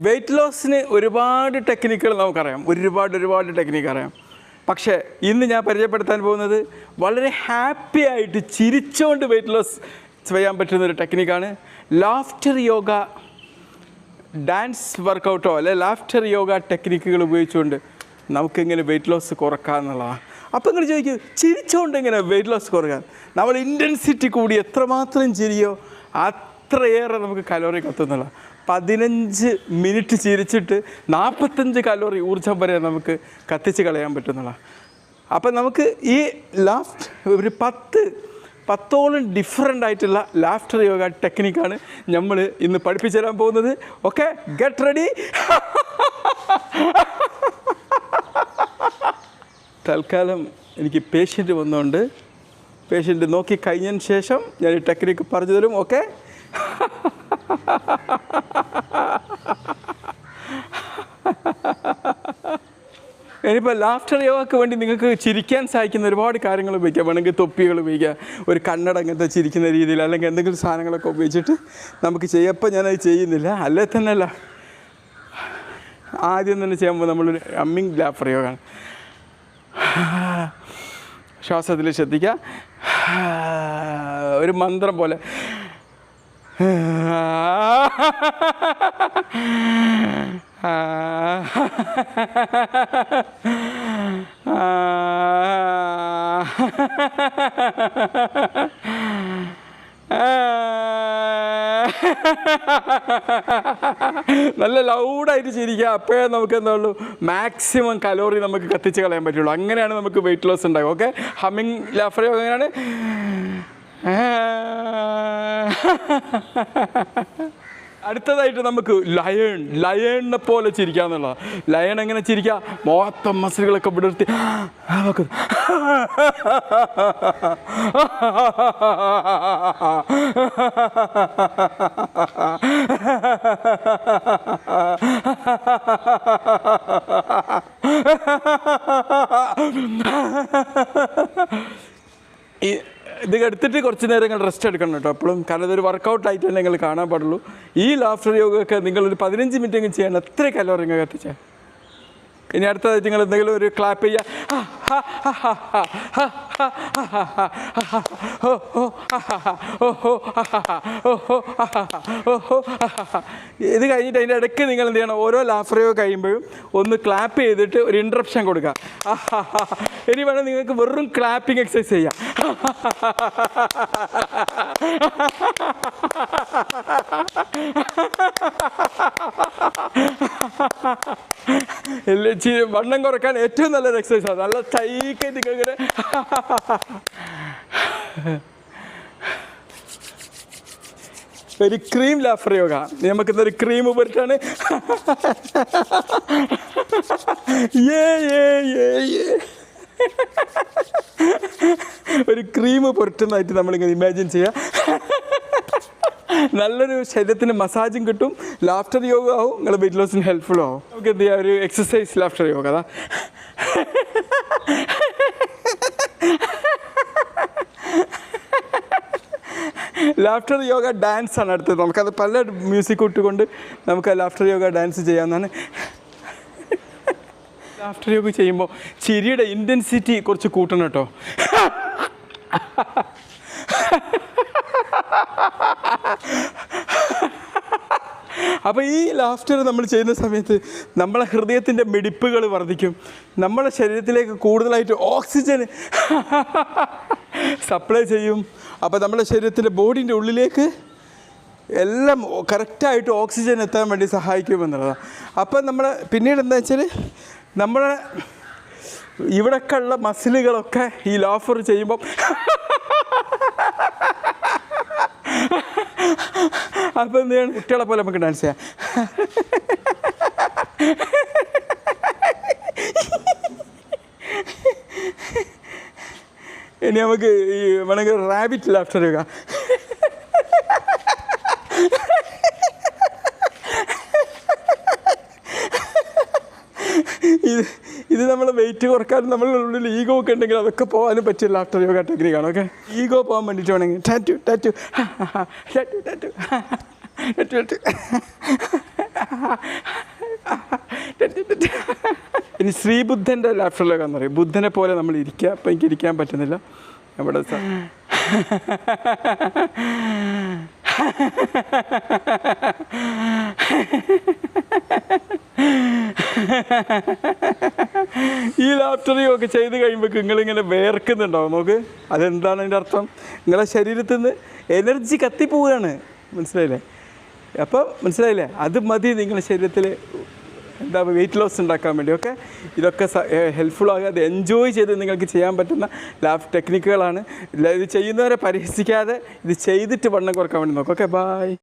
Wait ലോസിന് ഒരുപാട് ടെക്നിക്കുകൾ നമുക്കറിയാം. ഒരുപാട് ഒരുപാട് ടെക്നിക്ക് അറിയാം. പക്ഷേ ഇന്ന് ഞാൻ പരിചയപ്പെടുത്താൻ പോകുന്നത് വളരെ ഹാപ്പി ആയിട്ട് ചിരിച്ചുകൊണ്ട് വെയിറ്റ് ലോസ് ചെയ്യാൻ പറ്റുന്ന ഒരു ടെക്നിക്കാണ് ലാഫ്റ്റർ യോഗ ഡാൻസ് വർക്കൗട്ടോ അല്ലെ ലാഫ്റ്റർ യോഗ ടെക്നിക്കുകൾ ഉപയോഗിച്ചുകൊണ്ട് നമുക്കിങ്ങനെ വെയിറ്റ് ലോസ് കുറക്കാം എന്നുള്ളതാണ് അപ്പോൾ ഇങ്ങനെ ചോദിക്കും ചിരിച്ചുകൊണ്ട് ഇങ്ങനെ വെയിറ്റ് ലോസ് കുറയ്ക്കാൻ നമ്മൾ ഇന്റൻസിറ്റി കൂടി എത്രമാത്രം ചിരിയോ അത്രയേറെ നമുക്ക് കലോറി കത്തുന്നുള്ള പതിനഞ്ച് മിനിറ്റ് ചിരിച്ചിട്ട് നാൽപ്പത്തഞ്ച് കലോറി ഊർജം വരെ നമുക്ക് കത്തിച്ച് കളയാൻ പറ്റുന്നതാണ് അപ്പം നമുക്ക് ഈ ലാഫ്റ്റ് ഒരു പത്ത് പത്തോളം ഡിഫറെന്റ് ആയിട്ടുള്ള ലാഫ്റ്റർ യോഗ ടെക്നിക്കാണ് നമ്മൾ ഇന്ന് പഠിപ്പിച്ചു തരാൻ പോകുന്നത്. ഓക്കെ ഗെറ്റ് റെഡി തൽക്കാലം എനിക്ക് പേഷ്യന്റ് വന്നുകൊണ്ട് പേഷ്യന്റ് നോക്കി കഴിഞ്ഞതിന് ശേഷം ഞാൻ ഈ ടെക്നിക്ക് പറഞ്ഞു തരും ഓക്കെ ഇനിയിപ്പോൾ ലാഫ്റ്റർ യോഗക്ക് വേണ്ടി നിങ്ങൾക്ക് ചിരിക്കാൻ സഹായിക്കുന്ന ഒരുപാട് കാര്യങ്ങൾ ഉപയോഗിക്കാം. വേണമെങ്കിൽ തൊപ്പികൾ ഉപയോഗിക്കാം. ഒരു കണ്ണട ചിരിക്കുന്ന രീതിയിൽ അല്ലെങ്കിൽ എന്തെങ്കിലും സാധനങ്ങളൊക്കെ ഉപയോഗിച്ചിട്ട് നമുക്ക് ചെയ്യപ്പോൾ ഞാനത് ചെയ്യുന്നില്ല. അല്ലേ തന്നെ അല്ല ആദ്യം തന്നെ ചെയ്യുമ്പോൾ നമ്മളൊരു അമ്മിങ് ലാഫ്റ്റർ യോഗമാണ് ശ്വാസത്തിൽ ശ്രദ്ധിക്കുക ഒരു മന്ത്രം പോലെ. നല്ല ലൗഡായിട്ട് ചിരിക്കുക അപ്പോഴേ നമുക്ക് എന്താ ഉള്ളൂ? മാക്സിമം കലോറി നമുക്ക് കത്തിച്ച് കളയാൻ പറ്റുള്ളൂ. അങ്ങനെയാണ് നമുക്ക് വെയിറ്റ് ലോസ് ഉണ്ടാകും ഓക്കെ ഹമ്മിങ് ലാഫറോ അങ്ങനെയാണ്. അടുത്തതായിട്ട് നമുക്ക് ലയൺ ലയണിനെ പോലെ ചിരിക്കാന്നുള്ള ലയൺ എങ്ങനെ ചിരിക്കുക മൊത്തം മസിലുകളൊക്കെ വിടർത്തി. നമുക്ക് എടുത്തിട്ട് കുറച്ച് നേരം നിങ്ങൾ റെസ്റ്റ് എടുക്കണം കേട്ടോ. എപ്പോഴും കാരണം ഇതൊരു വർക്കൗട്ട് ആയിട്ട് തന്നെ നിങ്ങൾ കാണാൻ പാടുള്ളൂ. ഈ ലാഫ്റ്റർ യോഗ ഒക്കെ നിങ്ങളൊരു പതിനഞ്ച് മിനിറ്റ് എങ്കിലും ചെയ്യണം. എത്ര കലോറി നിങ്ങൾ കത്തിച്ചാൽ ഇനി അടുത്തതായിട്ട് നിങ്ങൾ എന്തെങ്കിലും ഒരു ക്ലാപ്പ് ചെയ്യുക ഇത് കഴിഞ്ഞിട്ട് അതിന്റെ ഇടയ്ക്ക് നിങ്ങൾ എന്ത് ചെയ്യണം ഓരോ ലാഫറിയോ കഴിയുമ്പോഴും ഒന്ന് ക്ലാപ്പ് ചെയ്തിട്ട് ഒരു ഇൻട്രപ്ഷൻ കൊടുക്കുക ഇനി വേണം നിങ്ങൾക്ക് വെറും ക്ലാപ്പിംഗ് എക്സസൈസ് ചെയ്യാം വണ്ണം കുറയ്ക്കാൻ ഏറ്റവും നല്ലൊരു എക്സസൈസാണ് നല്ല ടൈക്കായിട്ട് ഇങ്ങനെ. ഒരു ക്രീം ലാഫർ യോഗ നമുക്കിന്നൊരു ക്രീം ഉപരിട്ടാണ് ഏ ഏ ഏ ഏ ഒരു ക്രീം പുരട്ടുന്നതായിട്ട് നമ്മളിങ്ങനെ ഇമാജിൻ ചെയ്യുക നല്ലൊരു ശരീരത്തിന് മസാജും കിട്ടും. ലാഫ്റ്റർ യോഗ ആവും. നിങ്ങളുടെ വെയിറ്റ് ലോസിന് ഹെൽപ്ഫുൾ ആവും. നമുക്ക് എന്ത് ചെയ്യാം? ഒരു എക്സസൈസ് ലാഫ്റ്റർ യോഗ അതാ. ലാഫ്റ്റർ യോഗ ഡാൻസ് ആണ് അടുത്തത്. നമുക്കത് പല മ്യൂസിക് ഇട്ടുകൊണ്ട് നമുക്ക് ലാഫ്റ്റർ യോഗ ഡാൻസ് ചെയ്യാവുന്നതാണ്. ലാഫ്റ്റർ യോഗ ചെയ്യുമ്പോൾ ചിരിയുടെ ഇന്റൻസിറ്റി കുറച്ച് കൂട്ടണം കേട്ടോ അപ്പോൾ ഈ ലാഫ്റ്റർ നമ്മൾ ചെയ്യുന്ന സമയത്ത് നമ്മളെ ഹൃദയത്തിന്റെ മിടിപ്പുകൾ വർദ്ധിക്കും. നമ്മളെ ശരീരത്തിലേക്ക് കൂടുതലായിട്ട് ഓക്സിജൻ സപ്ലൈ ചെയ്യും. അപ്പോൾ നമ്മുടെ ശരീരത്തിന്റെ ബോഡീന്റെ ഉള്ളിലേക്ക് എല്ലാം കറക്റ്റായിട്ട് ഓക്സിജൻ എത്താൻ വേണ്ടി സഹായിക്കുമെന്നുള്ളതാണ് അപ്പം നമ്മൾ പിന്നീട് എന്താ വെച്ചാൽ നമ്മളെ ഇവിടെയൊക്കെ ഉള്ള മസിലുകളൊക്കെ ഈ ലോഫർ ചെയ്യുമ്പം അപ്പം എന്ത് ചെയ്യണം? കുട്ടികളെ പോലെ നമുക്ക് ഡാൻസ് ചെയ്യാം. ഇനി നമുക്ക് ഈ വേണമെങ്കിൽ റാബിറ്റ് ലാഫ്റ്റർ എടുക്കാം ഇത് ഇത് നമ്മൾ വെയിറ്റ് കുറക്കാനും നമ്മളുടെ ഉള്ളിൽ ഈഗോ ഒക്കെ ഉണ്ടെങ്കിൽ അതൊക്കെ പോകാനും പറ്റിയ ലാഫ്റ്റർ യോഗ ടെക്നിക്കാണ് ഓക്കെ ഈഗോ പോകാൻ വേണ്ടിയിട്ട് വേണമെങ്കിൽ tattoo tattoo tattoo tattoo tattoo tattoo ഇനി ശ്രീബുദ്ധന്റെ ലാഫ്റ്റർ യോഗ എന്ന് പറയും. ബുദ്ധനെ പോലെ നമ്മൾ ഇരിക്കുക അപ്പം എനിക്ക് ഇരിക്കാൻ പറ്റുന്നില്ല. നമ്മുടെ സ- ഈ ലാഫ്റ്ററിയും ഒക്കെ ചെയ്ത് കഴിയുമ്പോൾ നിങ്ങളിങ്ങനെ വേർക്കുന്നുണ്ടാവും നോക്ക്. അതെന്താണ് അതിന്റെ അർത്ഥം? നിങ്ങളെ ശരീരത്തിൽ നിന്ന് എനർജി കത്തിപ്പോവുകയാണ്. മനസ്സിലായില്ലേ? അപ്പം മനസ്സിലായില്ലേ? അത് മതി നിങ്ങളുടെ ശരീരത്തിൽ എന്താ വെയിറ്റ് ലോസ് ഉണ്ടാക്കാൻ വേണ്ടി. ഓക്കെ? ഇതൊക്കെ ഹെൽപ്ഫുൾ ആകാതെ എൻജോയ് ചെയ്ത് നിങ്ങൾക്ക് ചെയ്യാൻ പറ്റുന്ന ലാഫ് ടെക്നിക്കുകളാണ് ഇത് ചെയ്യുന്നവരെ പരിഹസിക്കാതെ ഇത് ചെയ്തിട്ട് വണ്ണം കുറയ്ക്കാൻ വേണ്ടി നോക്കാം. Okay bye